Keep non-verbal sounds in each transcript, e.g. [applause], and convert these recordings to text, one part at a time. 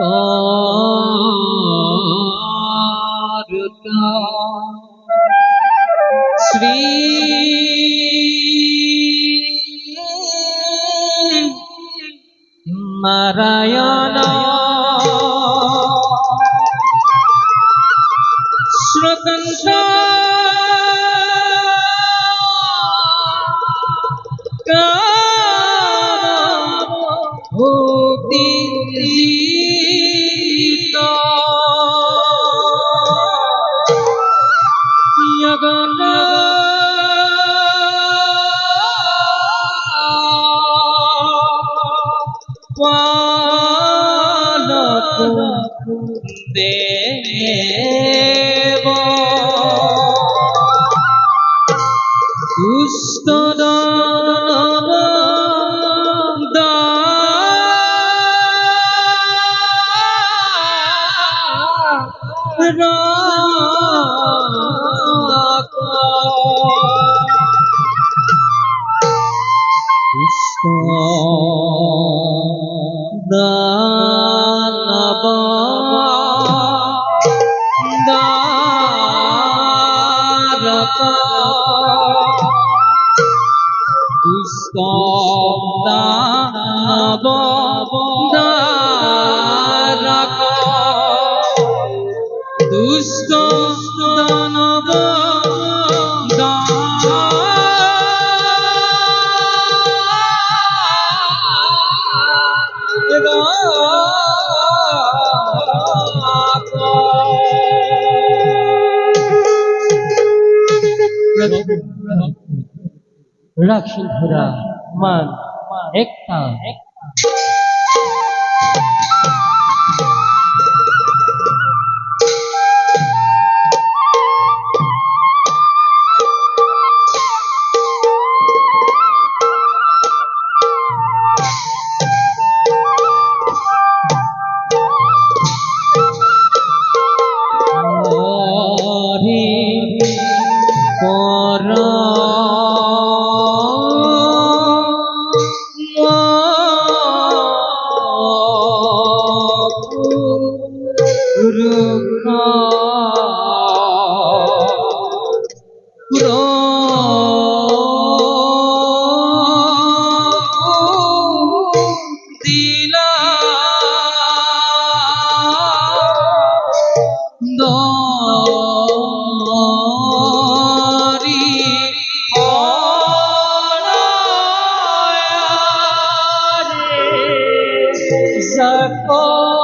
Oh. দেব দ্বারকা দুষ্ট দানব রাক্ষসধরা মান। একটা। are full. Oh,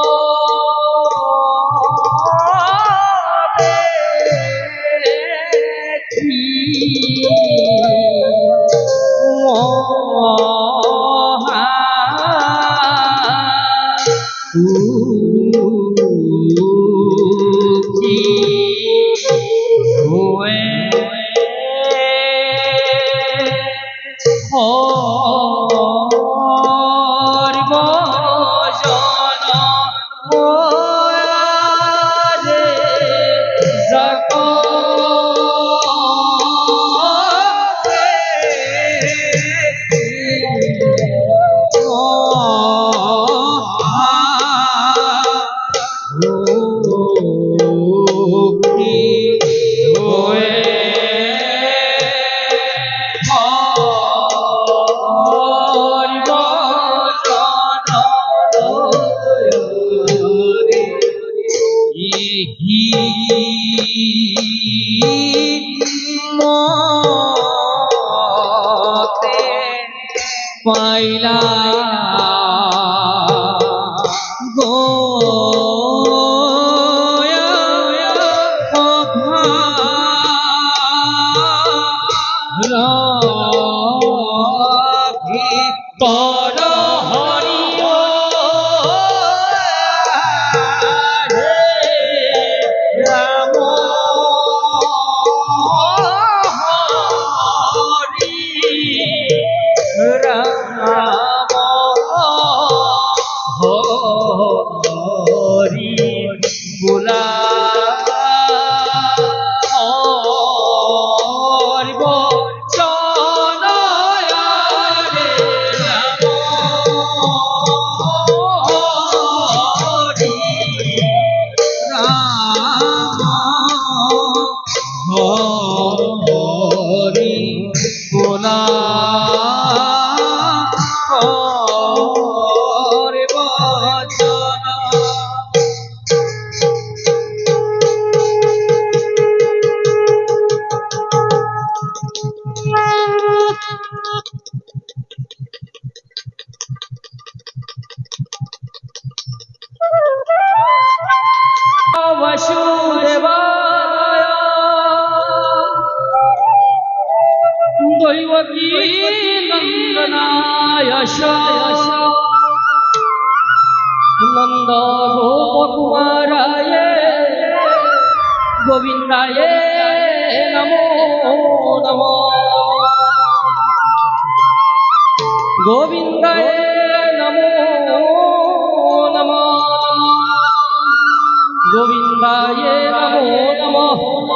গোবিন্দায় নমো নমো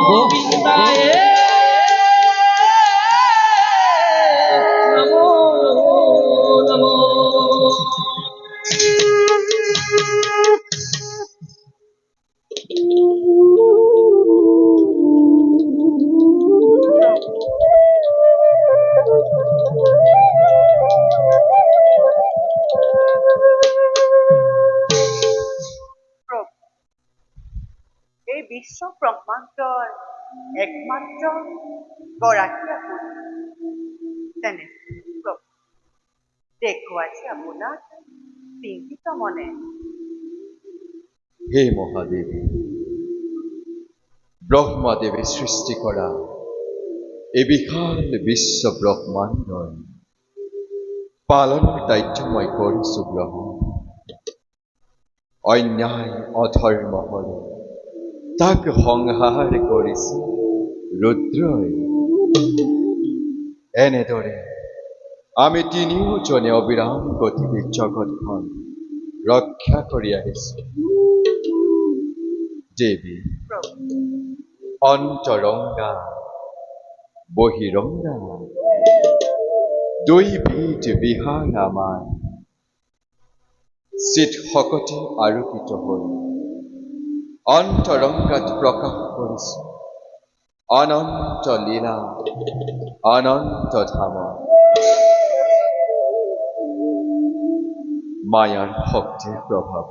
গোবিন্দায় একমাত্ৰ গৰাকী আপুনি তেনে চিন্তিত মনে। হে মহাদেবী ব্রহ্মাদেবে সৃষ্টি করা এ বিশাল বিশ্ব ব্রহ্মাণ্ডৰ পালনৰ দায়িত্ব মই কৰিছো গ্ৰহণ অন্যায় অধৰ্ম হলে তাক সংহাৰ কৰিছে ৰুদ্ৰই এনেদৰে আমি তিনিওজনে অবিৰাম গতিকে জগতখন ৰক্ষা কৰি আহিছো দেৱী অন্তৰংগা বহিৰংগা দুই বিধ বিহাৰ আমাৰ চিত শকতি আৰোপিত হ'ল অন্তৰংগাত প্ৰকাশ কৰিছো অনন্ত লীলা, অনন্ত ধাম। মায়াৰ শক্তিৰ প্ৰভাৱ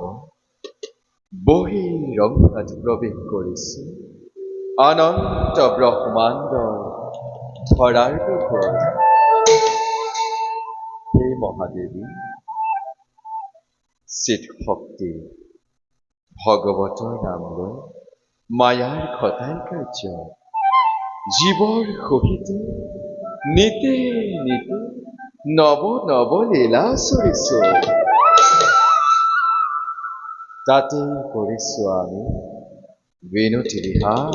বহিৰংগাত প্ৰৱেশ কৰিছো অনন্ত ধৰাৰ ওপৰত হে মহাদেৱী চিত শক্তি ভগৱতৰ নাম লৈ মায়াৰ ঘটাই কাৰ্য জীৱৰ সহিতে নিতে নিতে নৱ নৱ লীলা চৰিছো তাতে কৰিছো আমি বিনতি ৰিহাৰ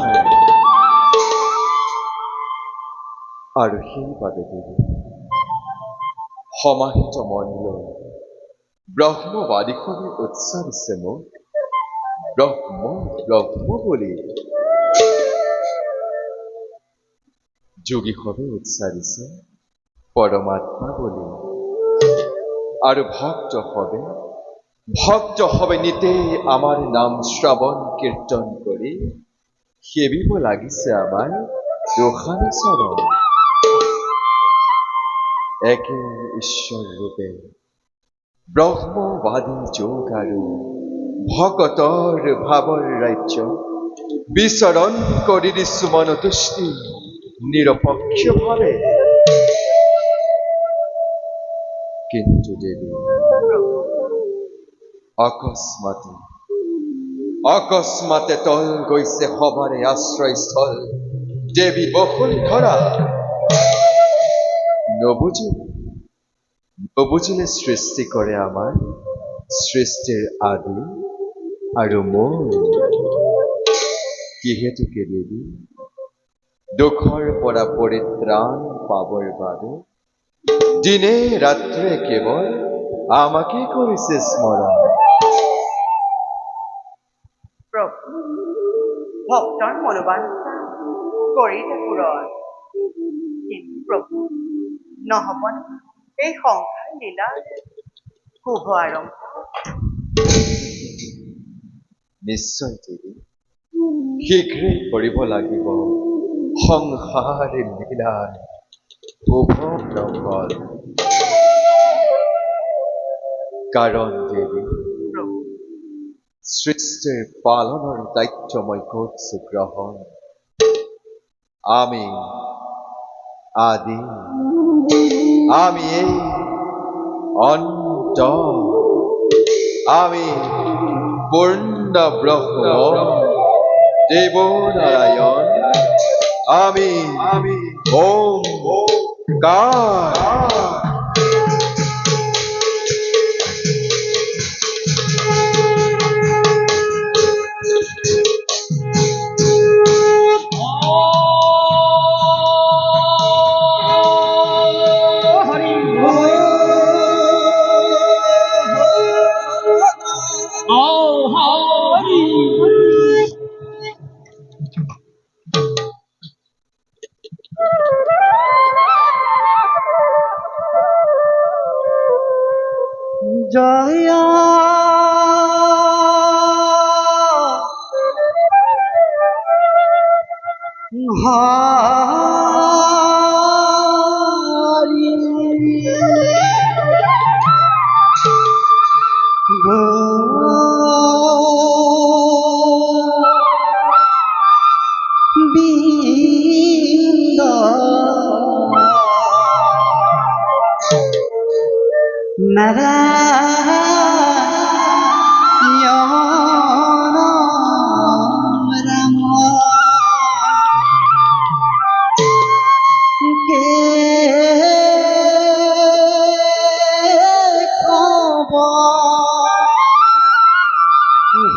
আৰু সেইবাবে দেৱী সমাহিত মনলৈ ব্ৰহ্মবাদীসৱে উচ্চাৰিছে মোক ব্ৰহ্ম ব্ৰহ্ম বুলি যোগীসৱে উচ্চাৰিছে পৰমাত্মা বুলি। আৰু ভক্ত হবে ভক্ত হবে নিতে আমার নাম শ্রবণ কীর্তন করে। সেবিব লাগিছে আমার দুখানি চরণ। একে ঈশ্বর রূপে ব্ৰহ্মবাদী যোগ আৰু ভকতৰ ভাৱৰ ৰাজ্য বিচৰণ কৰি দিছো মনতুষ্টি নিৰপেক্ষভাৱে কিন্তু দেৱী অকস্মাতে অকস্মাতে তল গৈছে সবাৰে আশ্ৰয়স্থল দেৱী বসুন্ধৰা নবুজি নবুজিলে সৃষ্টি কৰে আমাৰ সৃষ্টিৰ আদি আৰু মূল কিহেতুকে দেৱী দুখৰ পৰা পৰিত্ৰাণ পাবৰ বাবে দিনে ৰাত্ৰে কেৱল আমাকে কৰিছে স্মৰণ প্ৰভু ভক্তৰ মনোবাঞ্ছা কৰিলে পূৰণ কিন্তু প্ৰভু নহবনে এই সংসাৰ লীলাৰ শুভ আৰম্ভ নিশ্চয় দেৱী শীঘ্ৰে কৰিব লাগিব? সংসাৰ লীলাৰ শুভ নকল কাৰণ দেৱী, সৃষ্টিৰ পালনৰ দায়িত্ব মই কৰিছো গ্ৰহণ আমি, আদি, আমি এই অন্ত। আমি পূর্ণ ব্রহ্ম দেব নারায়ণ আমি ওম কার। হারি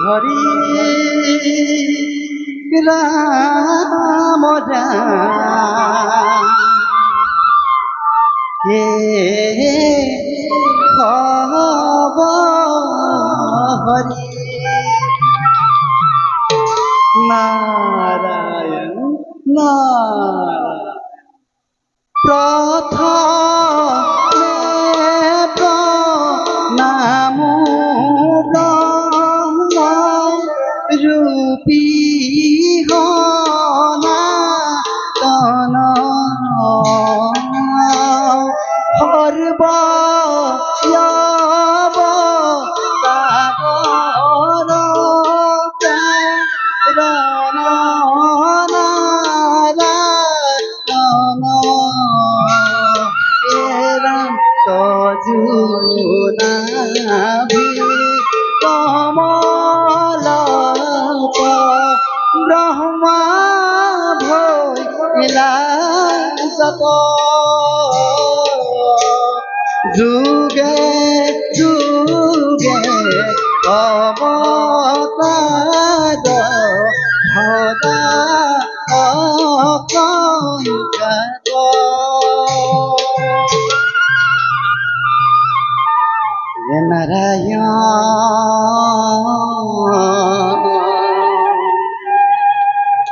হরি রাম রাম কে হরি? নারায়ণ নারায়ণ। প্রথমে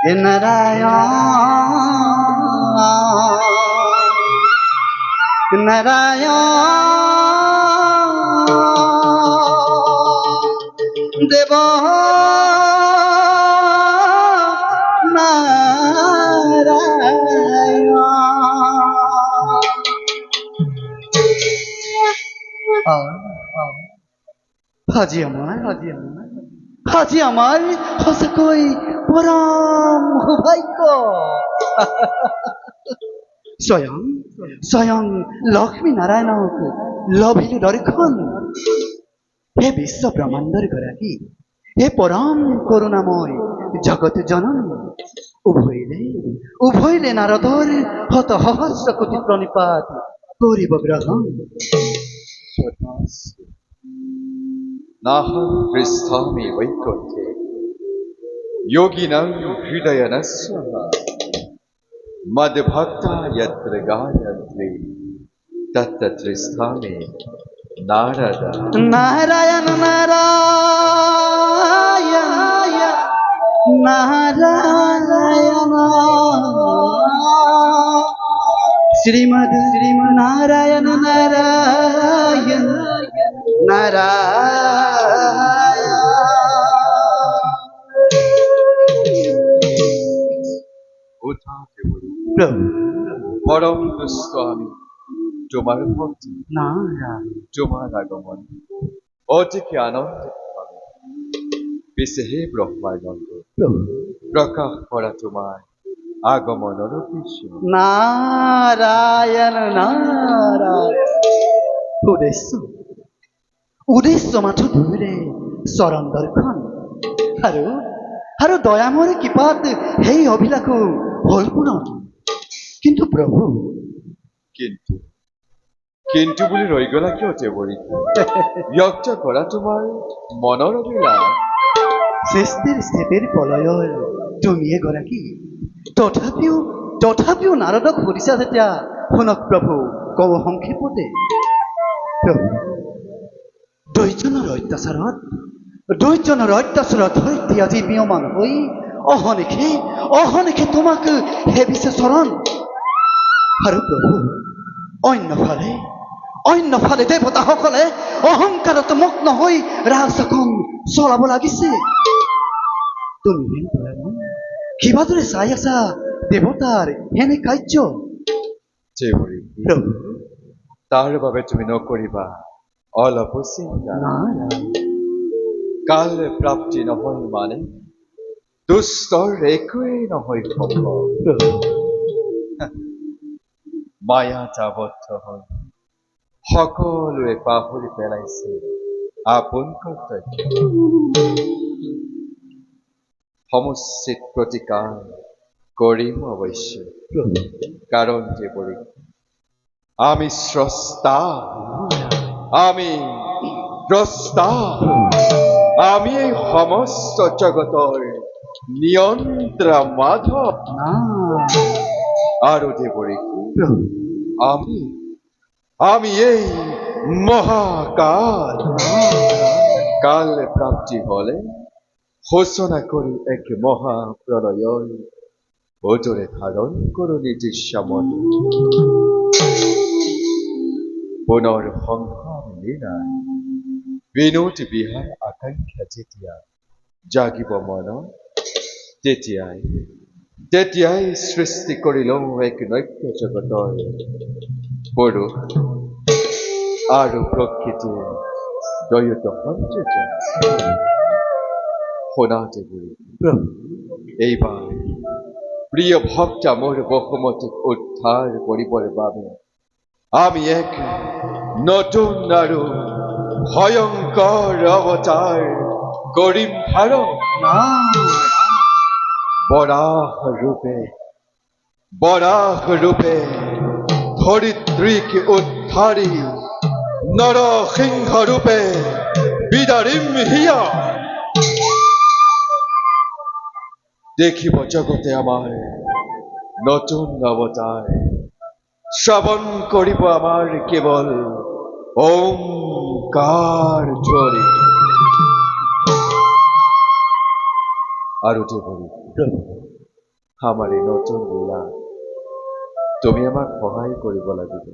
হে নারায়ণ হে নারায়ণ হাজি আমার হাজি আমার হাজি আমার। পৰম সৌভাগ্য [laughs] স্বয়ং স্বয়ং লক্ষ্মী নাৰায়ণক লভিলো দৰ্শন হে বিশ্ব ব্ৰহ্মাণ্ডৰ গৰাকী হে পৰম কৰুণাময় জগত জনন। উভৈলে উভৈলে নাৰদৰ শত সহস্ৰ কোটি প্ৰণিপাত কৰিব গ্ৰহণ 나하 그리스도함이 있건대 योगिनं हृदयनस्य मद्भक्ता यत्र गायन्ति नारद नारायण नारायण नारायण श्रीमद श्रीमनारायण नारायण नारायण পরম আমি তোমার ভক্তি তোমার আগমন অতিকে আনন্দ পাবে। পিছে হে ব্রহ্মানন্দ প্রকাশ করা তোমার উদ্দেশ্য নারায়ণ নারায়ণ। উদ্দেশ্য উদ্দেশ্য মাথো ধুইলে চৰণ দৰ্শন আৰু আৰু দয়ামৰ কৃপাত সেই অভিলাষ হল পূৰণ কিন্তু প্ৰভু কিন্তু কিন্তু বুলি ৰৈ গলা কিয় দেৱৰী ব্যক্ত কৰা তোমাৰ মনৰ অভিলাষ সৃষ্টিৰ স্থিতিৰ প্ৰলয়ৰ তুমি এগৰাকী তথাপিও তথাপিও নাৰদক সুধিছা যেতিয়া শুনক প্ৰভু কওঁ সংক্ষেপতে। প্ৰভু দুইজনৰ অত্যাচাৰত দুইজনৰ অত্যাচাৰত সৈতে আজি মিয়মান হৈ অহনিশে অহনিশে তোমাক সেবিছে চৰণ আৰু প্ৰভু অন্যফালে অন্যফালে দেৱতাসকলে অহংকাৰত মগ্ন হৈ ৰাজখন চলাব লাগিছে। তুমি কিবাদৰে চাই আছা দেৱতাৰ হেনে কাৰ্য? প্ৰভু। তাৰ বাবে তুমি নকৰিবা অলপ চিন্তা। কাল প্ৰাপ্তি নহয় মানে দুষ্টৰ একোৱেই নহয়। সম্ভৱ মায়াত আবদ্ধ হৈ সকলোৱে পাহৰি পেলাইছে। আপোন কৰ্তব্য। সমুচিত প্ৰতিকাৰ কৰিম অৱশ্যে। কাৰণ দেৱৰী আমি স্ৰষ্টা। আমি দ্ৰষ্টা আমি এই সমস্ত জগতৰ নিয়ন্ত্ৰা মাধৱ। দেৱৰী প্ৰভু আমি আমি এই মহাকাল কাল প্ৰাপ্তি হলে ঘোষণা করি এক মহা প্রলয় ওজরে ধারণ করো নিজের সামন। পুনর সংসার লীলায় বিনোদ বিহাৰ আকাংক্ষা যেতিয়া। জাগিব মন তেতিয়াই। তেতিয়াই সৃষ্টি কৰিলও এক নৈক্য জগতৰ পুৰুষ আৰু দ্বৈত সৌন্দৰ্য শুনা দেৱৰী এইবাৰ প্ৰিয় ভক্ত মোৰ বহুমতীক উদ্ধাৰ কৰিবৰ বাবে আমি এক নতুন আৰু ভয়ংকৰ অৱতাৰ কৰিম নাৰায়ণ বরাহ রূপে বরাহ রূপে ধরিত্রীক উদ্ধারী নরসিংহ রূপে বিদারিম হিয়া। দেখিব জগতে আমার নতুন অবতার। শ্রবণ করিব আমার কেবল ওঙ্কার ঝরি আৰু দেৱৰী এই নতুন লীলা তুমি আমাক সহায় কৰিব লাগিব।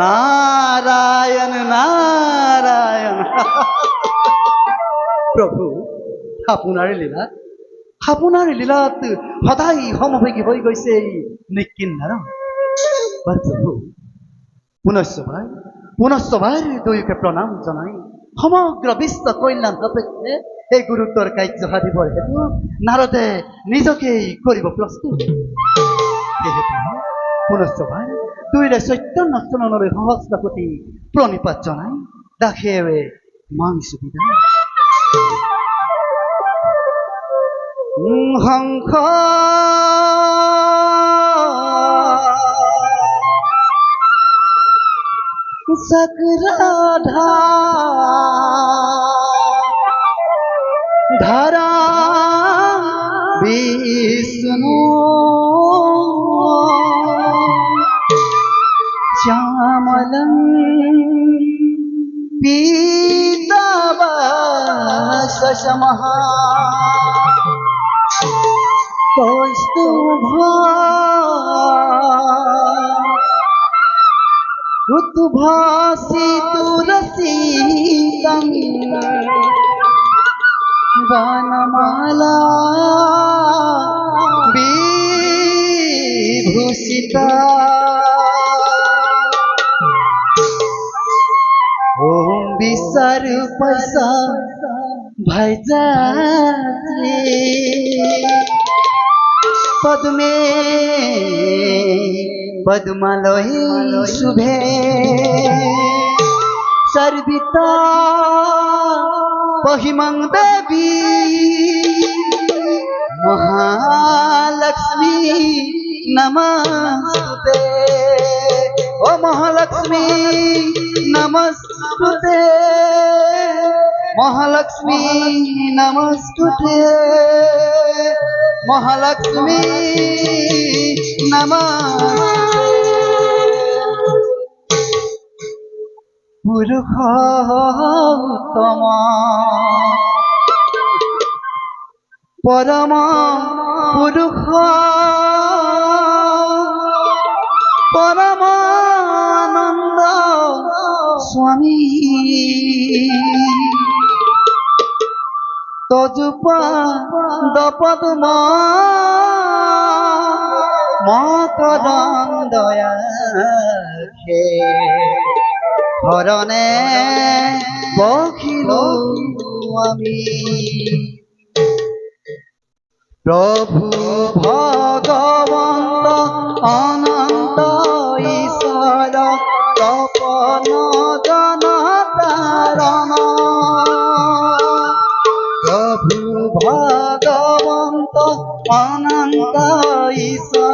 নারায়ণ নারায়ণ। প্ৰভু আপোনাৰ লীলা আপোনাৰ লীলাত সদায় সমভাগী হৈ গৈছে এই নিকিন্নাৰ প্ৰভু পুনশ্চবাৰ পুনশ্চবাৰ দুয়োকে প্ৰণাম জনাই। সমগ্ৰ বিশ্ব কল্যাণ সাপেক্ষে এই গুৰুত্বৰ কাৰ্য সাধিবৰ হেতু নাৰদে নিজকেই কৰিব প্ৰস্তুত। প্ৰভু পুনশ্চবাৰ দুইৰে চৈতন্য চৰণলৈ সহস্ৰপতি প্ৰণিপাত জনাই দাসেৰে বিদায়। হংস চক্ৰধা বিষ্ণু। শ্যামলং পীতাবাসমহ। কৌস্তুভা উদ্ভাসিতুরসিদং বানমালা বিভূষিতা। ওম বিসর পয়সা ভজা পদ্মে পদ্মালয়ে শুভে। সর্বিতা পহিমং দেবী। মহালক্ষ্মী নমস্তে। ও মহালক্ষ্মী নমস্তে মহালক্ষ্মী নমস্তে মহালক্ষ্মী নমস্তে। পুরুষোত্তম পরম পুরুষ পরমানন্দ স্বামী তজুপা দপদ্ম মকরম দয়া হরণে বখিল আমি। প্রভু ভগবন্ত অনন্ত ঈশ্বর তপন জনতারণ প্রভু ভগবন্ত অনন্ত ঈশ্বর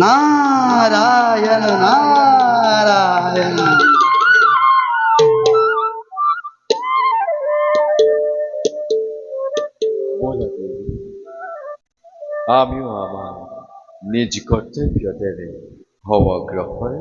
నారాయణ నారాయణ আমিও আমার নিজ কর্তব্যদের হওয়া গ্রহণ